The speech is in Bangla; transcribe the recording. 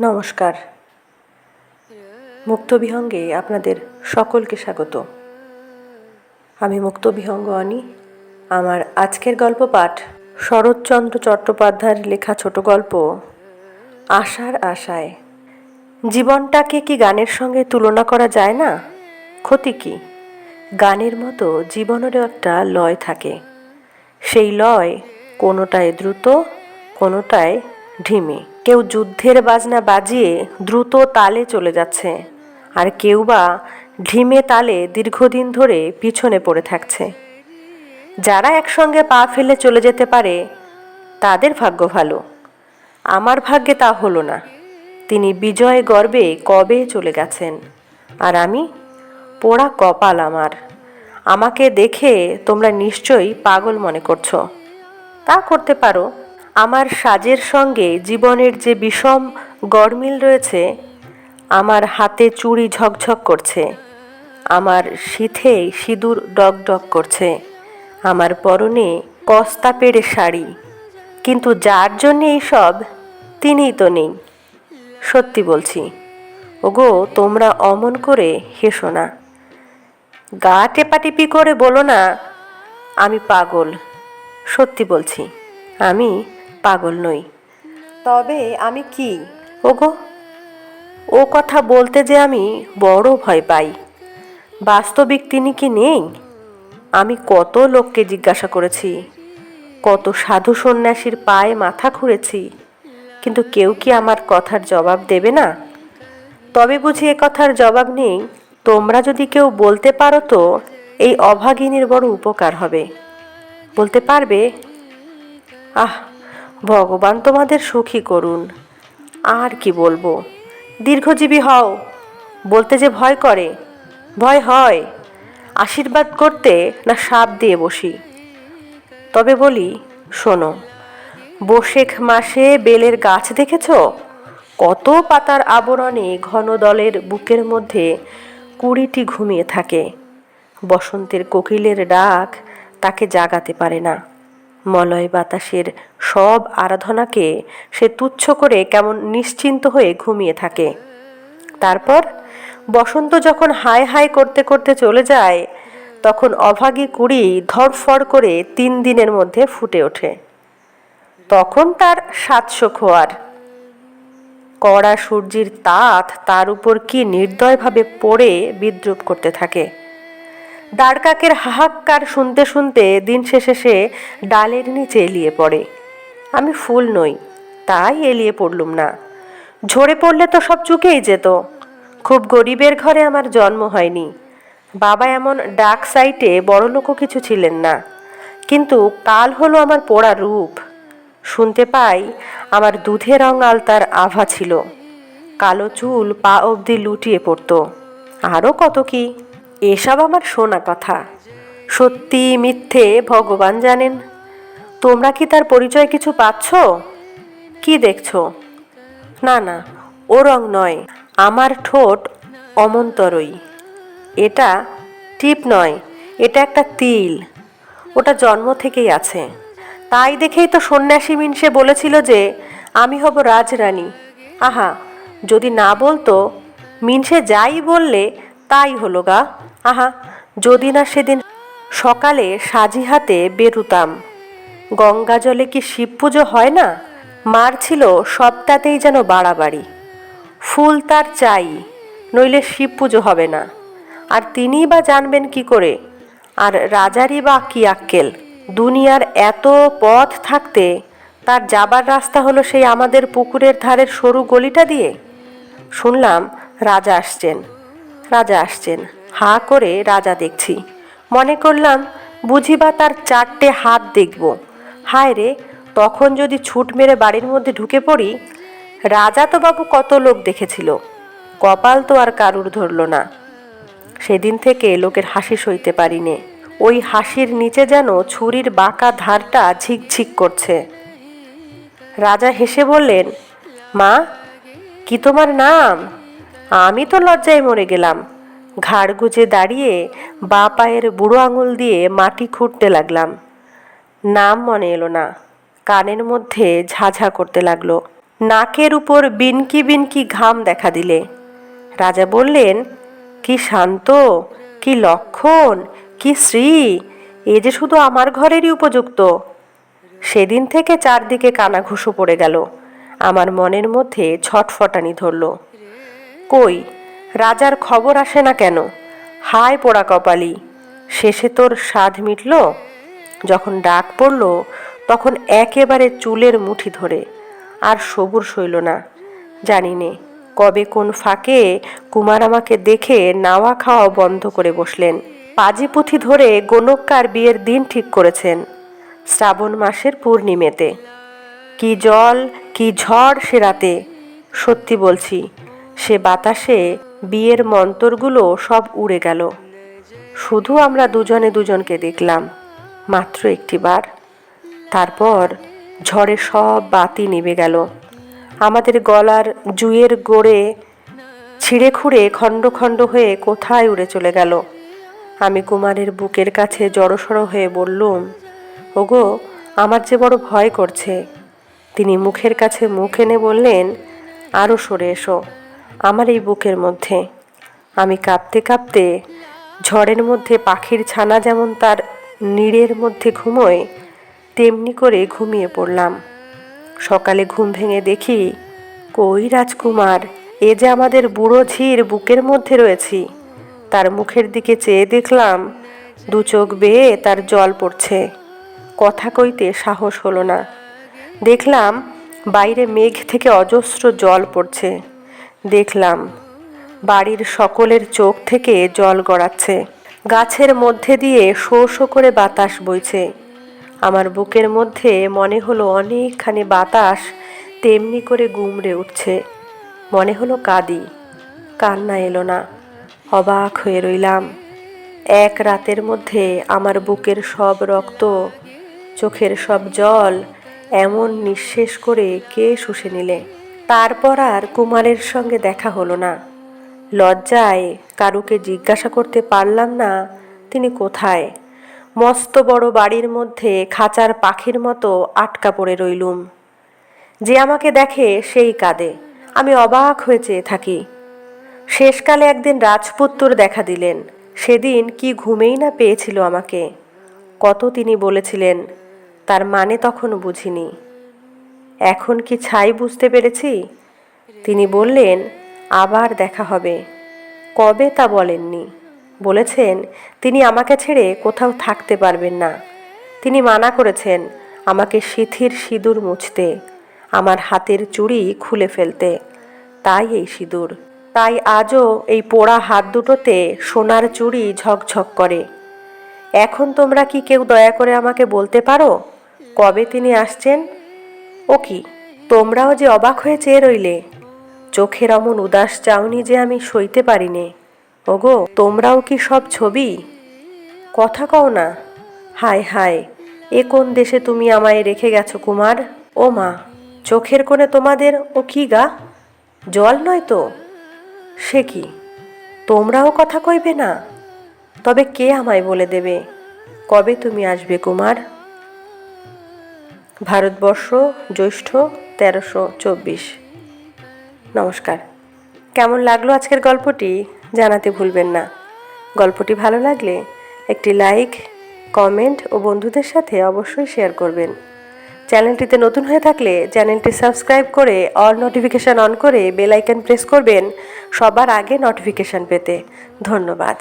নমস্কার। মুক্তবিহঙ্গে আপনাদের সকলকে স্বাগত। আমি মুক্তবিহঙ্গ অনি আমার আজকের গল্প পাঠ শরৎচন্দ্র চট্টোপাধ্যায়ের লেখা ছোট গল্প, আশার আশায়। জীবনটাকে কি গানের সঙ্গে তুলনা করা যায় না? ক্ষতি কি? গানের মতো জীবনেরও একটা লয় থাকে। সেই লয় কোনোটায় দ্রুত, কোনোটায় ঢিমে। কেউ যুদ্ধের বাজনা বাজিয়ে দ্রুত তালে চলে যাচ্ছে, আর কেউ বা ঢিমে তালে দীর্ঘদিন ধরে পিছনে পড়ে থাকছে। যারা একসঙ্গে পা ফেলে চলে যেতে পারে, তাদের ভাগ্য ভালো। আমার ভাগ্যে তা হলো না। তিনি বিজয় গর্বে কবে চলে গেছেন? আর আমি? পোড়া কপাল আমার। আমাকে দেখে তোমরা নিশ্চয়ই পাগল মনে করছ। তা করতে পারো। আমার সাজের সঙ্গে জীবনের যে বিষম গরমিল রয়েছে, আমার হাতে চুড়ি ঝকঝক করছে, আমার শীথে সিঁদুর ডগডগ করছে, আমার পরনে কস্তা পেড়ে শাড়ি। কিন্তু যার জন্য এইসব তিনিই তো নেই। সত্যি বলছি, ওগো, তোমরা অমন করে হেসো না। গা টেপাটিপি করে বলো না, আমি পাগল। সত্যি বলছি, আমি পাগল নই। তবে আমি কি? ওগো ও কথা বলতে যে আমি বড় ভয় পাই। বাস্তবিক তিনি কি নেই? আমি কত লোককে জিজ্ঞাসা করেছি কত সাধু সন্ন্যাসীর পায়ে মাথা খুঁড়েছি কিন্তু কেউ কি আমার কথার জবাব দেবে না? তবে বুঝি এ কথার জবাব নেই। তোমরা যদি কেউ বলতে পারো তো এই অভাগিনীর বড় উপকার হবে। বলতে পারবে? আহ ভগবান তোমাদের সুখী করুন। আর কি বলব? দীর্ঘজীবী হও। বলতে যে ভয় করে, ভয় হয়। আশীর্বাদ করতে না সাপ দিয়ে বসি। তবে বলি, শোনো বসেখ মাসে বেলের গাছ দেখেছ? কত পাতার আবরণে ঘন দলের বুকের মধ্যে কুড়িটি ঘুমিয়ে থাকে। বসন্তের কোকিলের ডাক তাকে জাগাতে পারে না। মলয় বাতাসের সব আরাধনাকে সে তুচ্ছ করে কেমন নিশ্চিন্ত হয়ে ঘুমিয়ে থাকে। তারপর বসন্ত যখন হাই হাই করতে করতে চলে যায়, তখন অভাগী কুড়ি ধরফর করে তিন দিনের মধ্যে ফুটে ওঠে। তখন তার সাতশো খোয়ার। কড়া সূর্যের তাত তার উপর কি নির্দয়ভাবে পড়ে বিদ্রুপ করতে থাকে। দাঁড়কাকের হাহাক্কার শুনতে শুনতে দিন শেষে সে ডালের নিচে এলিয়ে পড়ে। আমি ফুল নই, তাই এলিয়ে পড়লুম না। ঝরে পড়লে তো সব চুকেই যেত। খুব গরিবের ঘরে আমার জন্ম হয়নি। বাবা এমন ডাক সাইটে বড়লোকও কিছু ছিলেন না। কিন্তু কাল হলো আমার পোড়া রূপ। শুনতে পাই আমার দুধে রং আলতার আভা ছিল। কালো চুল পা অবধি লুটিয়ে পড়তো। আরও কত কি? এসব আমার শোনা কথা। সত্যি মিথ্যে ভগবান জানেন। তোমরা কি তার পরিচয় কিছু পাচ্ছ? কি দেখছ? না না, ও রং নয়, আমার ঠোঁট অমন্তরই। এটা টিপ নয়, এটা একটা তিল। ওটা জন্ম থেকেই আছে। তাই দেখেই তো সন্ন্যাসী মিনসে বলেছিল যে, আমি হব রাজরানী। আহা, যদি না বলতো, মিনসে যাই বললে তাই হলো গা। আহা, যদি না সেদিন সকালে সাজি হাতে বেরুতাম। গঙ্গা জলে কি শিব পুজো হয় না? মার ছিল সবটাতেই যেন বাড়াবাড়ি। ফুল তার চাই, নইলে শিব পুজো হবে না। আর তিনিই বা জানবেন কি করে? আর রাজারই বা কি আক্কেল? দুনিয়ার এত পথ থাকতে তার যাবার রাস্তা হলো সেই আমাদের পুকুরের ধারের সরু গলিটা দিয়ে? শুনলাম রাজা আসছেন। রাজা আসছেন। হা করে রাজা দেখছি। মনে করলাম, বুঝিবা তার চারটে হাত দেখব। হায় রে, তখন যদি ছুট মেরে বাড়ির মধ্যে ঢুকে পড়ি? রাজা তো বাবু কত লোক দেখেছিল। কপাল তো আর কারুর ধরল না। সেদিন থেকে লোকের হাসি সইতে পারিনে। ওই হাসির নিচে যেন ছুরির বাঁকা ধারটা ঝিকঝিক করছে। রাজা হেসে বললেন, মা, কি তোমার নাম? আমি তো লজ্জায় মরে গেলাম। ঘাড় গুজে দাঁড়িয়ে বা পায়ের বুড়ো আঙুল দিয়ে মাটি খুঁড়তে লাগলাম। নাম মনে এলো না। কানের মধ্যে ঝাঝা করতে লাগল। নাকের উপর বিনকি বিনকি ঘাম দেখা দিলে। রাজা বললেন, কি শান্ত, কি লক্ষণ, কি শ্রী এ যে শুধু আমার ঘরেরই উপযুক্ত। সেদিন থেকে চারদিকে কানাঘুষো পড়ে গেল। আমার মনের মধ্যে ছটফটানি ধরল। কই? রাজার খবর আসে না কেন? হায় পোড়া কপালি, শেষে তোর স্বাদ মিটল? যখন ডাক পড়ল, তখন একেবারে চুলের মুঠি ধরে, আর সবুর সইল না। জানি নে, কবে কোন ফাঁকে কুমার আমাকে দেখে নাওয়া খাওয়া বন্ধ করে বসলেন। পাজি পুঁথি ধরে গণককার বিয়ের দিন ঠিক করেছেন, শ্রাবণ মাসের পূর্ণিমেতে। কি জল, কি ঝড় সে রাতে? সত্যি বলছি সে বাতাসে বিয়ের মন্তরগুলো সব উড়ে গেল। শুধু আমরা দুজনে দুজনকে দেখলাম, মাত্র একটিবার। তারপর ঝড়ে সব বাতি নিভে গেল। আমাদের গলার জুয়ের গোড়ে ছিঁড়ে খুঁড়ে খণ্ড খণ্ড হয়ে কোথায় উড়ে চলে গেল। আমি কুমারের বুকের কাছে জড়সড় হয়ে বললুম, ওগো, আমার যে বড় ভয় করছে। তিনি মুখের কাছে মুখ এনে বললেন আরও সরে এসো। আমার এই বুকের মধ্যে। আমি কাঁপতে কাঁপতে ঝড়ের মধ্যে পাখির ছানা যেমন তার নীড়ের মধ্যে ঘুমোয়, তেমনি করে ঘুমিয়ে পড়লাম। সকালে ঘুম ভেঙে দেখি, কই রাজকুমার, এ যে আমাদের বুড়ো ঝির বুকের মধ্যে রয়েছি। তার মুখের দিকে চেয়ে দেখলাম, দু চোখ বেয়ে তার জল পড়ছে। কথা কইতে সাহস হলো না। দেখলাম বাইরে মেঘ থেকে অজস্র জল পড়ছে। দেখলাম। বাড়ির সকলের চোখ থেকে জল গড়াচ্ছে। গাছের মধ্যে দিয়ে শো শো করে বাতাস বইছে। আমার বুকের মধ্যে মনে হলো অনেকখানি বাতাস তেমনি করে গুমড়ে উঠছে। মনে হলো কাঁদি। কান্না এলো না। অবাক হয়ে রইলাম। এক রাতের মধ্যে আমার বুকের সব রক্ত, চোখের সব জল এমন নিঃশেষ করে কে শুষে নিলে? তারপর আর কুমারের সঙ্গে দেখা হলো না। লজ্জায় কারুকে জিজ্ঞাসা করতে পারলাম না তিনি কোথায়। মস্ত বড় বাড়ির মধ্যে খাঁচার পাখির মতো আটকা পড়ে রইলুম। যে আমাকে দেখে সেই কাঁদে। আমি অবাক হয়ে চেয়ে থাকি। শেষকালে একদিন রাজপুত্তর দেখা দিলেন। সেদিন কি ঘুমেই না পেয়েছিল আমাকে। কত তিনি বলেছিলেন, তার মানে তখন বুঝিনি। এখন কি ছাই বুঝতে পেরেছি? তিনি বললেন, আবার দেখা হবে। কবে তা বলেননি? বলেছেন, তিনি আমাকে ছেড়ে কোথাও থাকতে পারবেন না। তিনি মানা করেছেন, আমাকে সিথির সিঁদুর মুছতে, আমার হাতের চুড়ি খুলে ফেলতে। তাই এই সিঁদুর। তাই আজও এই পোড়া হাত দুটোতে সোনার চুড়ি ঝকঝক করে। এখন তোমরা কি কেউ দয়া করে আমাকে বলতে পারো? কবে তিনি আসছেন? ও কি? তোমরাও যে অবাক হয়ে চেয়ে রইলে। চোখের অমন উদাস চাউনি যে আমি সইতে পারিনে। ওগো, তোমরাও কি সব ছবি? কথা কও না। হায় হায়, এ কোন দেশে তুমি আমায় রেখে গেছো কুমার? ও মা, চোখের কোণে তোমাদের ও কি গা? জল নয় তো? সে কি? তোমরাও কথা কইবে না? তবে কে আমায় বলে দেবে? কবে তুমি আসবে কুমার? ভারতবর্ষ জ্যৈষ্ঠ তেরোশো চব্বিশ। নমস্কার। কেমন লাগল আজকের গল্পটি? জানাতে ভুলবেন না। গল্পটি ভালো লাগলে একটি লাইক, কমেন্ট ও বন্ধুদের সাথে অবশ্যই শেয়ার করবেন। চ্যানেলটিতে নতুন হয়ে থাকলে চ্যানেলটি সাবস্ক্রাইব করে অল নোটিফিকেশান অন করে বেল আইকন প্রেস করবেন সবার আগে নোটিফিকেশান পেতে। ধন্যবাদ।